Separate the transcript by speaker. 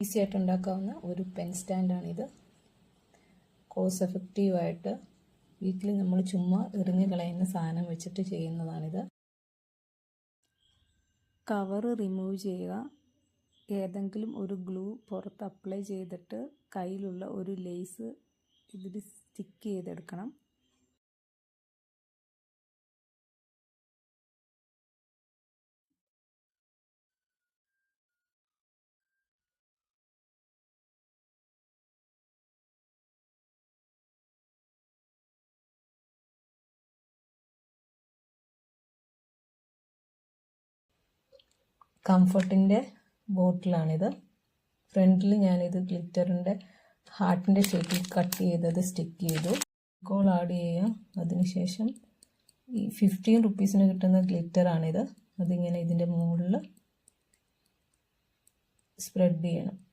Speaker 1: Easy ആയിട്ട് ഉണ്ടാക്കാവുന്ന ഒരു pen സ്റ്റാൻഡാണിത് cos എഫക്റ്റീവായിട്ട് വീട്ടിൽ നമ്മൾ ചുമ്മാ എറിഞ്ഞു കളയുന്ന സാധനം വെച്ചിട്ട് ചെയ്യുന്നതാണിത്. കവർ റിമൂവ് ചെയ്യുക. ഏതെങ്കിലും ഒരു ഗ്ലൂ പുറത്ത് അപ്ലൈ ചെയ്തിട്ട് കയ്യിലുള്ള ഒരു ലേസ് ഇതിൽ സ്റ്റിക്ക് ചെയ്തെടുക്കണം. കംഫർട്ടിന്റെ ബോട്ടിലാണിത്. ഫ്രണ്ടിൽ ഞാനിത് ഗ്ലിറ്ററിന്റെ ഹാർട്ടിന്റെ ഷേപ്പിൽ കട്ട് ചെയ്തത് സ്റ്റിക്ക് ചെയ്തു. ഗോൾ ആഡ് ചെയ്യാം. അതിനുശേഷം ഈ ഫിഫ്റ്റീൻ റുപ്പീസിന് കിട്ടുന്ന ഗ്ലിറ്ററാണിത്. അതിങ്ങനെ ഇതിന്റെ മുകളിൽ സ്പ്രെഡ് ചെയ്യണം.